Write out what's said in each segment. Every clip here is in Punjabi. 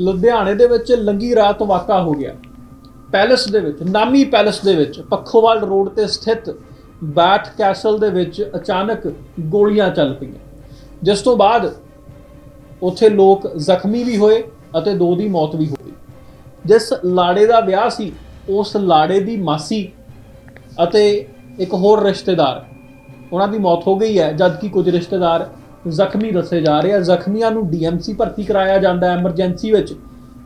ਲੁਧਿਆਣੇ ਦੇ ਵਿੱਚ ਲੰਗੀ ਰਾਤ ਵਾਕਾ ਹੋ ਗਿਆ। ਪੈਲਸ ਦੇ ਵਿੱਚ, ਨਾਮੀ ਪੈਲਸ ਦੇ ਵਿੱਚ, ਪੱਖੋਵਾਲ ਰੋਡ ਤੇ ਸਥਿਤ ਬੈਟ ਕੈਸਲ ਦੇ ਵਿੱਚ ਅਚਾਨਕ ਗੋਲੀਆਂ ਚੱਲ ਪਈਆਂ। ਜਿਸ ਤੋਂ ਬਾਅਦ ਉੱਥੇ ਲੋਕ ਜ਼ਖਮੀ ਵੀ ਹੋਏ ਅਤੇ ਦੋ ਦੀ ਮੌਤ ਵੀ ਹੋ ਗਈ। ਜਿਸ ਲਾੜੇ ਦਾ ਵਿਆਹ ਸੀ, ਉਸ ਲਾੜੇ ਦੀ ਮਾਸੀ ਅਤੇ ਇੱਕ ਹੋਰ ਰਿਸ਼ਤੇਦਾਰ, ਉਹਨਾਂ ਦੀ ਮੌਤ ਹੋ ਗਈ ਹੈ, ਜਦਕਿ ਕੁਝ ਰਿਸ਼ਤੇਦਾਰ ਜ਼ਖਮੀ ਦੱਸੇ ਜਾ ਰਹੇ ਆ। ਜ਼ਖਮੀਆਂ ਨੂੰ ਡੀਐਮਸੀ ਭਰਤੀ ਕਰਾਇਆ ਜਾਂਦਾ ਹੈ ਐਮਰਜੈਂਸੀ ਵਿੱਚ।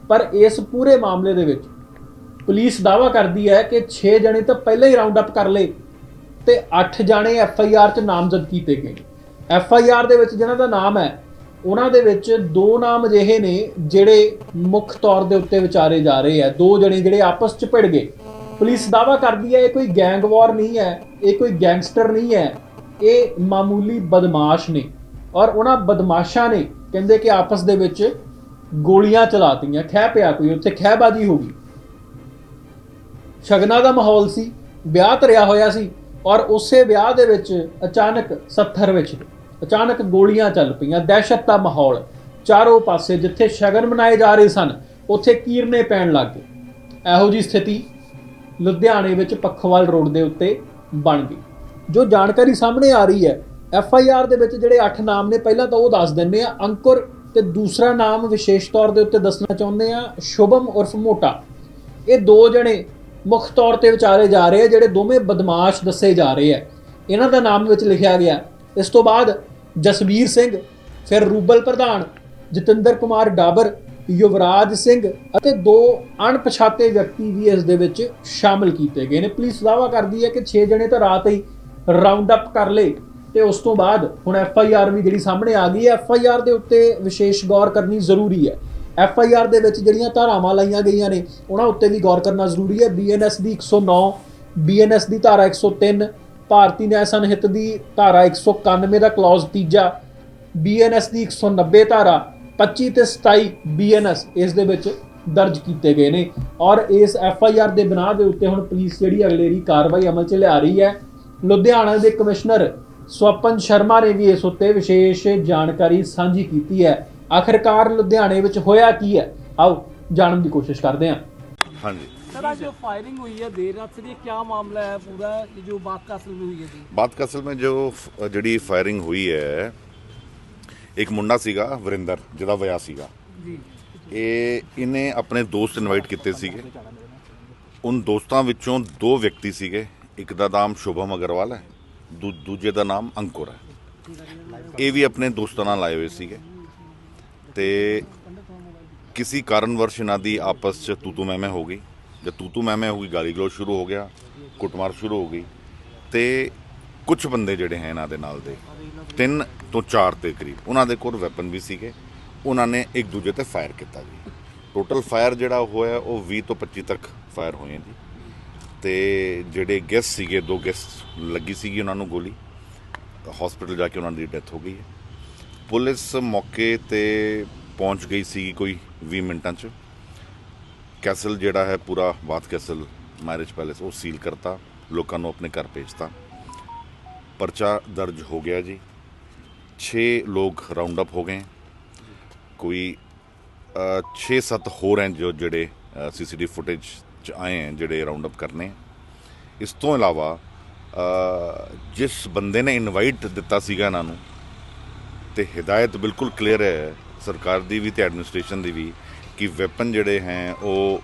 ਪਰ ਇਸ ਪੂਰੇ ਮਾਮਲੇ ਦੇ ਵਿੱਚ ਪੁਲਿਸ ਦਾਵਾ ਕਰਦੀ ਹੈ ਕਿ 6 ਜਣੇ ਤਾਂ ਪਹਿਲਾਂ ਹੀ ਰਾਉਂਡ ਅਪ ਕਰ ਲਏ ਤੇ 8 ਜਣੇ ਐਫ ਆਈ ਆਰ 'ਚ ਨਾਮਜ਼ਦ ਕੀਤੇ ਗਏ। ਐਫ ਆਈ ਆਰ ਦੇ ਵਿੱਚ ਜਿਹਨਾਂ ਦਾ ਨਾਮ ਹੈ, ਉਹਨਾਂ ਦੇ ਵਿੱਚ ਦੋ ਨਾਮ ਅਜਿਹੇ ਨੇ ਜਿਹੜੇ ਮੁੱਖ ਤੌਰ ਦੇ ਉੱਤੇ ਵਿਚਾਰੇ ਜਾ ਰਹੇ ਆ। ਦੋ ਜਣੇ ਜਿਹੜੇ ਆਪਸ 'ਚ ਭਿੜ ਗਏ। ਪੁਲਿਸ ਦਾਵਾ ਕਰਦੀ ਹੈ, ਇਹ ਕੋਈ ਗੈਂਗ ਵਾਰ ਨਹੀਂ ਹੈ, ਇਹ ਕੋਈ ਗੈਂਗਸਟਰ ਨਹੀਂ ਹੈ, ਇਹ ਮਾਮੂਲੀ ਬਦਮਾਸ਼ ਨੇ। ਔਰ ਉਹਨਾਂ ਬਦਮਾਸ਼ਾਂ ਨੇ ਕਹਿੰਦੇ ਕਿ ਆਪਸ ਦੇ ਵਿੱਚ ਗੋਲੀਆਂ ਚਲਾਤੀਆਂ ਖਹਿ ਪਿਆ ਕੋਈ, ਉੱਥੇ ਖਹਿਬਾਜ਼ੀ ਹੋ ਗਈ। ਸ਼ਗਨਾਂ ਦਾ ਮਾਹੌਲ ਸੀ, ਵਿਆਹ ਧਰਿਆ ਹੋਇਆ ਸੀ ਔਰ ਉਸੇ ਵਿਆਹ ਦੇ ਵਿੱਚ ਅਚਾਨਕ 70 ਵਿੱਚ ਅਚਾਨਕ ਗੋਲੀਆਂ ਚੱਲ ਪਈਆਂ, ਦਹਿਸ਼ਤ ਦਾ ਮਾਹੌਲ। ਚਾਰੋਂ ਪਾਸੇ ਜਿੱਥੇ ਸ਼ਗਨ ਮਨਾਏ ਜਾ ਰਹੇ ਸਨ, ਉੱਥੇ ਕੀਰਨੇ ਪੈਣ ਲੱਗ ਗਏ। ਇਹੋ ਜੀ ਸਥਿਤੀ ਲੁਧਿਆਣੇ ਵਿੱਚ ਪੱਖਵਾਲ ਰੋਡ ਦੇ ਉੱਤੇ ਬਣ ਗਈ। ਜੋ ਜਾਣਕਾਰੀ ਸਾਹਮਣੇ ਆ ਰਹੀ ਹੈ ਐਫ ਆਈ ਆਰ ਦੇ ਵਿੱਚ ਜਿਹੜੇ 8 ਨਾਮ ਨੇ, ਪਹਿਲਾਂ ਤਾਂ ਉਹ ਦੱਸ ਦਿੰਨੇ ਆ ਅੰਕੁਰ ਤੇ ਦੂਸਰਾ ਨਾਮ ਵਿਸ਼ੇਸ਼ ਤੌਰ ਦੇ ਉੱਤੇ ਦੱਸਣਾ ਚਾਹੁੰਦੇ ਆ ਸ਼ੁਭਮ ਉਰਫ ਮੋਟਾ। ਇਹ ਦੋ ਜਣੇ ਮੁੱਖ ਤੌਰ ਤੇ ਵਿਚਾਰੇ ਜਾ ਰਹੇ ਆ, ਜਿਹੜੇ ਦੋਵੇਂ ਬਦਮਾਸ਼ ਦੱਸੇ ਜਾ ਰਹੇ ਆ। ਇਹਨਾਂ ਦਾ ਨਾਮ ਵਿੱਚ ਲਿਖਿਆ ਗਿਆ। ਇਸ ਤੋਂ ਬਾਅਦ ਜਸਵੀਰ ਸਿੰਘ, ਫਿਰ ਰੂਬਲ ਪ੍ਰਧਾਨ, ਜਤਿੰਦਰ ਕੁਮਾਰ ਡਾਬਰ, ਯੁਵਰਾਜ ਸਿੰਘ ਅਤੇ ਦੋ ਅਣਪਛਾਤੇ ਵਿਅਕਤੀ ਵੀ ਇਸ ਦੇ ਵਿੱਚ ਸ਼ਾਮਲ ਕੀਤੇ ਗਏ ਨੇ। ਪੁਲਿਸ ਦਾਵਾ ਕਰਦੀ ਹੈ ਕਿ 6 ਜਣੇ ਤਾਂ ਰਾਤ ਹੀ ਰਾਉਂਡ ਅਪ ਕਰ ਲਏ। ਤੇ ਉਸ ਤੋਂ ਬਾਅਦ ਹੁਣ ਐਫ ਆਈ ਆਰ ਵੀ ਜਿਹੜੀ ਸਾਹਮਣੇ ਆ ਗਈ ਹੈ, ਐਫ ਆਈ ਆਰ ਦੇ ਉੱਤੇ ਵਿਸ਼ੇਸ਼ ਗੌਰ ਕਰਨੀ ਜ਼ਰੂਰੀ ਹੈ। ਐਫ ਆਈ ਆਰ ਦੇ ਵਿੱਚ ਜਿਹੜੀਆਂ ਧਾਰਾਵਾਂ ਲਾਈਆਂ ਗਈਆਂ ਨੇ, ਉਹਨਾਂ ਉੱਤੇ ਵੀ ਗੌਰ ਕਰਨਾ ਜ਼ਰੂਰੀ ਹੈ। ਬੀਐਨਐਸ ਦੀ 109 ਬੀਐਨਐਸ ਦੀ ਧਾਰਾ 103 ਭਾਰਤੀ ਨਿਆਂ ਸੰਹਿਤ ਦੀ ਧਾਰਾ 191 ਦਾ ਕਲੌਜ਼ ਤੀਜਾ ਬੀਐਨਐਸ ਦੀ 190 ਧਾਰਾ 25 ਤੇ 27 ਬੀਐਨਐਸ ਇਸ ਦੇ ਵਿੱਚ ਦਰਜ ਕੀਤੇ ਗਏ ਨੇ। ਔਰ ਇਸ ਐਫ ਆਈ ਆਰ ਦੇ ਬਿਨਾਹ ਦੇ ਉੱਤੇ ਹੁਣ ਪੁਲਿਸ ਜਿਹੜੀ ਅਗਲੇਰੀ ਕਾਰਵਾਈ ਅਮਲ 'ਚ ਲਿਆ ਰਹੀ ਹੈ। ਲੁਧਿਆਣਾ ਦੇ ਕਮਿਸ਼ਨਰ ਸਵਪਨ ਸ਼ਰਮਾ ਨੇ ਵੀ ਇਸ ਉੱਤੇ ਵਿਸ਼ੇਸ਼ ਜਾਣਕਾਰੀ ਸਾਂਝੀ ਕੀਤੀ ਹੈ ਆਖਿਰਕਾਰ ਲੁਧਿਆਣੇ ਵਿੱਚ ਹੋਇਆ ਕੀ ਹੈ ਆਓ ਜਾਣਨ ਦੀ ਕੋਸ਼ਿਸ਼ ਕਰਦੇ ਹਾਂ ਹਾਂਜੀ सर आज जो फायरिंग हुई है देर रात से ये क्या मामला है पूरा ये जो बाग का असल में हुई है जी ਬਾਤ ਕਸਲ में ਜੋ ਫ- ਜਿਹੜੀ ਫਾਇਰਿੰਗ ਹੋਈ ਹੈ ਇੱਕ ਮੁੰਡਾ ਸੀਗਾ ਵਰਿੰਦਰ ਜਿਹਦਾ ਵਿਆਹ ਸੀਗਾ जी ਇਹ ਇਹਨੇ ਆਪਣੇ ਦੋਸਤ ਇਨਵਾਈਟ ਕੀਤੇ ਸੀਗੇ ਉਨ ਦੋਸਤਾਂ ਵਿੱਚੋਂ ਦੋ ਵਿਅਕਤੀ ਸੀਗੇ ਇੱਕ ਦਾ ਨਾਮ ਸ਼ੁਭਮ ਅਗਰਵਾਲ ਹੈ ਦੂ- ਦੂਜੇ ਦਾ ਨਾਮ ਅੰਕੁਰ ਹੈ। ਇਹ ਵੀ ਆਪਣੇ ਦੋਸਤਾਂ ਨਾਲ ਆਏ ਹੋਏ ਸੀਗੇ। ਤੇ ਕਿਸੇ ਕਾਰਨਵਰਸ਼ ਇਹਨਾਂ ਦੀ ਆਪਸ ਚ ਤੂਤੂ ਮੈਮੇ ਹੋ ਗਈ। ਜਦ ਤੂਤੂ ਮੈਮੇ ਹੋ ਗਈ ਗਾਲੀ ਗਲੋਚ ਸ਼ੁਰੂ ਹੋ ਗਿਆ, ਕੁੱਟਮਾਰ ਸ਼ੁਰੂ ਹੋ ਗਈ। ਤੇ ਕੁਝ ਬੰਦੇ ਜਿਹੜੇ ਹੈ ਇਹਨਾਂ ਦੇ ਨਾਲ ਦੇ, ਤਿੰਨ ਤੋਂ ਚਾਰ ਦੇ ਕਰੀਬ। ਉਹਨਾਂ ਦੇ ਕੋਲ ਵੈਪਨ ਵੀ ਸੀਗੇ। ਉਹਨਾਂ ਨੇ ਇੱਕ ਦੂਜੇ ਤੇ ਫਾਇਰ ਕੀਤਾ ਜੀ। ਟੋਟਲ ਫਾਇਰ ਜਿਹੜਾ ਹੋਇਆ, ਉਹ 20 ਤੋਂ 25 ਤੱਕ ਫਾਇਰ ਹੋਏ ਜੀ। ਤੇ ਜਿਹੜੇ ਗੈਸਟ ਸੀਗੇ, ਦੋ ਗੈਸਟ ਲੱਗੀ ਸੀਗੀ ਉਹਨਾਂ ਨੂੰ ਗੋਲੀ। ਹਸਪੀਟਲ ਜਾ ਕੇ ਉਹਨਾਂ ਦੀ ਡੈਥ ਹੋ ਗਈ ਹੈ। ਪੁਲਿਸ ਮੌਕੇ ਤੇ ਪਹੁੰਚ ਗਈ ਸੀ ਕੋਈ 20 ਮਿੰਟਾਂ 'ਚ। ਕੈਸਲ ਜਿਹੜਾ ਹੈ ਪੂਰਾ ਬਾਤ ਕੈਸਲ ਮੈਰਿਜ ਪੈਲੇਸ ਉਹ ਸੀਲ ਕਰਤਾ, ਲੋਕਾਂ ਨੂੰ ਆਪਣੇ ਘਰ ਭੇਜਤਾ। ਪਰਚਾ ਦਰਜ ਹੋ ਗਿਆ ਜੀ। 6 ਲੋਕ ਰਾਉਂਡ ਅਪ ਹੋ ਗਏ। ਕੋਈ 6-7 ਹੋਰ ਹੈ ਜੋ ਜਿਹੜੇ ਸੀਸੀਟੀਵੀ ਫੁਟੇਜ ਚ ਆਏ ਹੈ ਜਿਹੜੇ ਰਾਉਂਡ ਅਪ ਕਰਨੇ ਇਸ ਤੋਂ ਇਲਾਵਾ ਜਿਸ ਬੰਦੇ ਨੇ ਇਨਵਾਈਟ ਦਿੱਤਾ ਸੀਗਾ ਇਹਨਾਂ ਨੂੰ, ਤੇ ਹਦਾਇਤ ਬਿਲਕੁਲ ਕਲੀਅਰ ਹੈ, ਸਰਕਾਰ ਦੀ ਵੀ ਤੇ ਐਡਮਿਨਿਸਟ੍ਰੇਸ਼ਨ ਦੀ ਵੀ, ਕਿ ਵੈਪਨ ਜਿਹੜੇ ਹੈ ਉਹ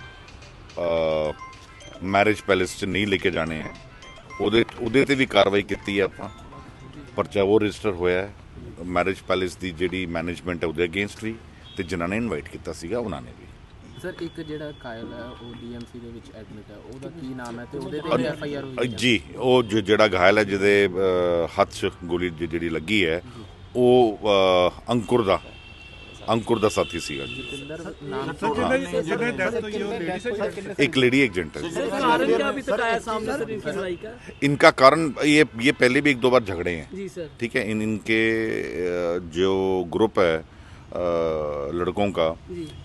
ਮੈਰਿਜ ਪੈਲੇਸ 'ਚ ਨਹੀਂ ਲੈ ਕੇ ਜਾਣੇ ਹੈ ਉਹਦੇ ਉਹਦੇ ਤੇ ਵੀ ਕਾਰਵਾਈ ਕੀਤੀ ਹੈ ਆਪਾਂ। ਪਰਚਾ ਉਹ ਰਜਿਸਟਰ ਹੋਇਆ ਹੈ ਮੈਰਿਜ ਪੈਲੇਸ ਦੀ ਜਿਹੜੀ ਮੈਨੇਜਮੈਂਟ ਹੈ ਉਹਦੇ ਅਗੇਂਸਟ ਵੀ, ਤੇ ਜਿਨ੍ਹਾਂ ਨੇ ਇਨਵਾਈਟ ਕੀਤਾ ਸੀਗਾ, ਉਹਨਾਂ ਨੇ ਵੀ। ਸਰ ਇੱਕ ਜਿਹੜਾ ਕਾਇਲ ਹੈ ਉਹ ਡੀਐਮਸੀ ਦੇ ਵਿੱਚ ਐਡਮਿਟ ਹੈ ਉਹਦਾ ਕੀ ਨਾਮ ਹੈ ਤੇ ਉਹਦੇ ਤੇ ਵੀ ਐਫ ਆਈ ਆਰ ਹੋਈ ਹੈ ਜੀ ਉਹ ਜੋ ਜਿਹੜਾ ਘਾਇਲ ਹੈ ਜਿਹਦੇ ਅ, ਹੱਥ 'ਚ ਗੋਲੀ ਜਿ- ਜਿਹੜੀ ਲੱਗੀ ਹੈ ਉਹ ਅ, ਅੰਕੁਰ ਦਾ ਅੰਕੁਰ ਦਾ ਸਾਥੀ ਸੀਗਾ ਜੀ ਜਤਿੰਦਰ ਨਾਮ ਜਿਹਨੇ ਡੈਥ ਹੋਈ ਉਹ ਲੇਡੀ एक लेडी एक जेंटल सर कारण क्या अभी तक आया सामने सर इनकी लड़ाई का इनका कारण ये ये पहले भी एक दो बार झगड़े हैं जी सर ठीक है इन इनके अ, जो ग्रुप है अ, लड़कों का।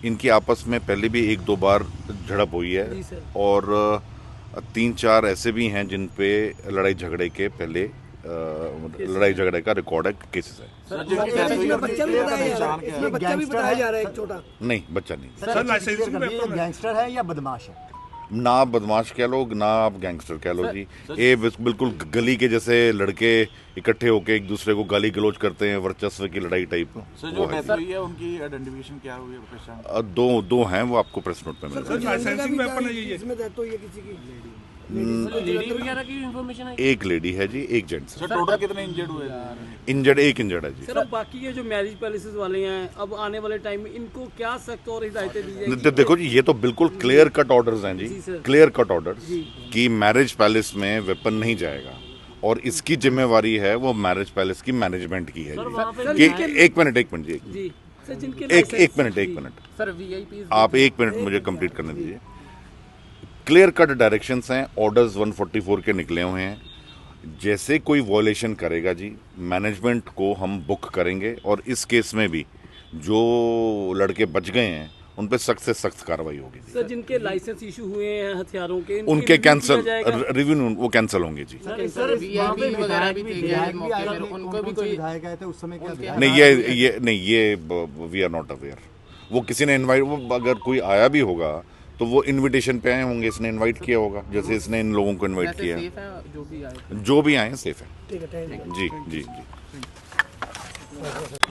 इनकी आपस में पहले भी एक दो बार झड़प हुई है। और तीन चार ऐसे भी हैं जिन पे लड़ाई झगड़े के पहले लड़ाई झगड़े का रिकॉर्ड है केसेस है। नहीं बच्चा नहीं। सर लाइसेंस गैंगस्टर है या बदमाश है? ना आप बदमाश कह लो ना आप गैंगस्टर कह लो जी। ये बिल्कुल गली के जैसे लड़के इकट्ठे होके एक दूसरे को गाली गलोच करते हैं वर्चस्व की लड़ाई टाइप सर वो जो है है उनकी आइडेंटिफिकेशन क्या हुई है दो दो हैं वो आपको प्रेस नोट पे मिल सर जाएगा। ये लेडी वगैरह की है? एक लेडी है जी एक जेंट्स सर टोटल कितने इंजर्ड हुए इंजर्ड एक इंजर्ड है जी। सर अब बाकी के जो मैरिज पैलेसेस वाले हैं अब आने वाले टाइम में इनको क्या सख्त और हिदायतें दी जाएगी? देखो जी ये तो बिल्कुल क्लियर कट ऑर्डर्स हैं जी। क्लियर कट ऑर्डर्स कि मैरिज पैलेस में वेपन नहीं जाएगा। और इसकी जिम्मेवारी है वो मैरिज पैलेस की मैनेजमेंट की है जी। कि एक मिनट एक मिनट जी। एक- मिनट एक। मिनट सर वीआईपी आप एक मिनट मुझे कंप्लीट करने दीजिए। क्लियर कट डायरेक्शंस हैं ऑर्डर्स 144 के निकले हुए हैं। जैसे कोई वॉयलेशन करेगा जी मैनेजमेंट को हम बुक करेंगे और इस केस में भी जो लड़के बच गए हैं उन पर सख्त से सख्त कार्रवाई होगी सर जिनके लाइसेंस इशू हुए हैं हथियारों के उनके कैंसिल रिव्यू वो कैंसिल होंगे जी। वीआईपी वगैरह भी थे गए मौके पर उनको भी कोई विधायक गए थे उस समय क्या विधायक नहीं ये ये नहीं ये वी आर नॉट अवेयर वो किसी ने इनवाइट वो अगर कोई आया भी होगा तो वो इनविटेशन पे आए होंगे इसने इनवाइट किया होगा जैसे इसने इन लोगों को इनवाइट वैसे किया सेफ है जो भी आए जो भी आए सेफ है ठीक है थैंक यू जी जी जी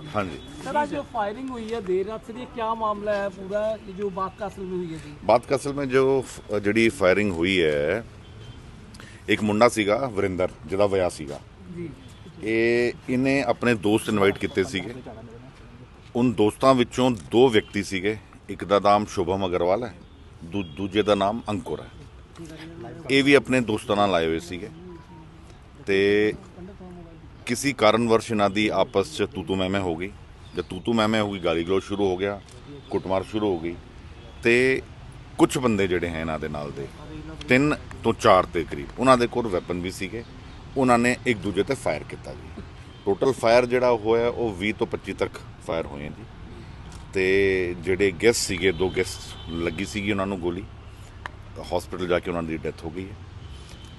हाँ जी सर आज जो फायरिंग हुई है देर रात से ये क्या मामला है पूरा ये जो बाग कासल में हुई है जी ਬਾਤ ਕਸਲ में जो ਫ- ਜਿਹੜੀ ਫਾਇਰਿੰਗ ਹੋਈ ਹੈ ਇੱਕ ਮੁੰਡਾ ਸੀਗਾ ਵਰਿੰਦਰ ਜਿਹਦਾ ਵਿਆਹ ਸੀਗਾ ਜੀ ਇਹ ਇਹਨੇ ਆਪਣੇ ਦੋਸਤ ਇਨਵਾਈਟ ਕੀਤੇ ਸੀਗੇ ਉਨ ਦੋਸਤਾਂ ਵਿੱਚੋਂ ਦੋ ਵਿਅਕਤੀ ਸੀਗੇ ਇੱਕ ਦਾ ਨਾਮ ਸ਼ੁਭਮ ਅਗਰਵਾਲ ਹੈ ਦੂ- ਦੂਜੇ ਦਾ ਨਾਮ ਅੰਕੁਰ ਹੈ। ਇਹ ਵੀ ਆਪਣੇ ਦੋਸਤਾਂ ਨਾਲ ਆਏ ਹੋਏ ਸੀਗੇ। ਤੇ ਕਿਸੇ ਕਾਰਨਵਰਸ਼ ਇਹਨਾਂ ਦੀ ਆਪਸ ਚ ਤੂਤੂ ਮੈਮੇ ਹੋ ਗਈ। ਜਦ ਤੂਤੂ ਮੈਮੇ ਹੋ ਗਈ ਗਾਲੀ ਗਲੋਚ ਸ਼ੁਰੂ ਹੋ ਗਿਆ, ਕੁੱਟਮਾਰ ਸ਼ੁਰੂ ਹੋ ਗਈ। ਤੇ ਕੁਝ ਬੰਦੇ ਜਿਹੜੇ ਹੈ ਇਹਨਾਂ ਦੇ ਨਾਲ ਦੇ, ਤਿੰਨ ਤੋਂ ਚਾਰ ਦੇ ਕਰੀਬ। ਉਹਨਾਂ ਦੇ ਕੋਲ ਵੈਪਨ ਵੀ ਸੀਗੇ। ਉਹਨਾਂ ਨੇ ਇੱਕ ਦੂਜੇ ਤੇ ਫਾਇਰ ਕੀਤਾ ਜੀ। ਟੋਟਲ ਫਾਇਰ ਜਿਹੜਾ ਹੋਇਆ, ਉਹ 20 ਤੋਂ 25 ਤੱਕ ਫਾਇਰ ਹੋਏ ਜੀ। ਤੇ ਜਿਹੜੇ ਗੈਸਟ ਸੀਗੇ, ਦੋ ਗੈਸਟ ਲੱਗੀ ਸੀਗੀ ਉਹਨਾਂ ਨੂੰ ਗੋਲੀ। ਹਸਪੀਟਲ ਜਾ ਕੇ ਉਹਨਾਂ ਦੀ ਡੈਥ ਹੋ ਗਈ ਹੈ।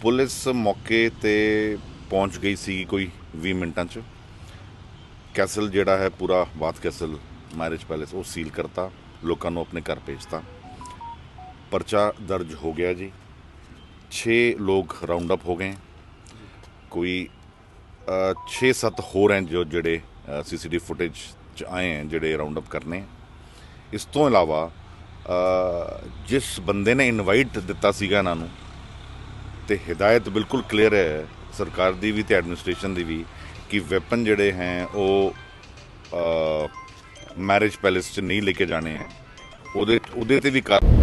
ਪੁਲਿਸ ਮੌਕੇ ਤੇ ਪਹੁੰਚ ਗਈ ਸੀ ਕੋਈ 20 ਮਿੰਟਾਂ 'ਚ। ਕੈਸਲ ਜਿਹੜਾ ਹੈ ਪੂਰਾ ਬਾਤ ਕੈਸਲ ਮੈਰਿਜ ਪੈਲੇਸ ਉਹ ਸੀਲ ਕਰਤਾ। ਲੋਕਾਂ ਨੂੰ ਆਪਣੇ ਘਰ ਭੇਜਤਾ। ਪਰਚਾ ਦਰਜ ਹੋ ਗਿਆ ਜੀ। 6 ਲੋਕ ਰਾਉਂਡ ਅਪ ਹੋ ਗਏ। ਕੋਈ 6-7 ਹੋਰ ਹੈ ਜੋ ਜਿਹੜੇ ਸੀਸੀਟੀਵੀ ਫੁਟੇਜ ਚ ਆਏ ਹੈ ਜਿਹੜੇ ਰਾਉਂਡ ਅਪ ਕਰਨੇ ਇਸ ਤੋਂ ਇਲਾਵਾ ਜਿਸ ਬੰਦੇ ਨੇ ਇਨਵਾਈਟ ਦਿੱਤਾ ਸੀਗਾ ਇਹਨਾਂ ਨੂੰ, ਤੇ ਹਦਾਇਤ ਬਿਲਕੁਲ ਕਲੀਅਰ ਹੈ, ਸਰਕਾਰ ਦੀ ਵੀ ਤੇ ਐਡਮਿਨਿਸਟ੍ਰੇਸ਼ਨ ਦੀ ਵੀ, ਕਿ ਵੈਪਨ ਜਿਹੜੇ ਹੈ ਉਹ ਮੈਰਿਜ ਪੈਲੇਸ 'ਚ ਨਹੀਂ ਲੈ ਕੇ ਜਾਣੇ ਹੈ ਉਹਦੇ ਉਹਦੇ ਤੇ ਵੀ ਕਾਰ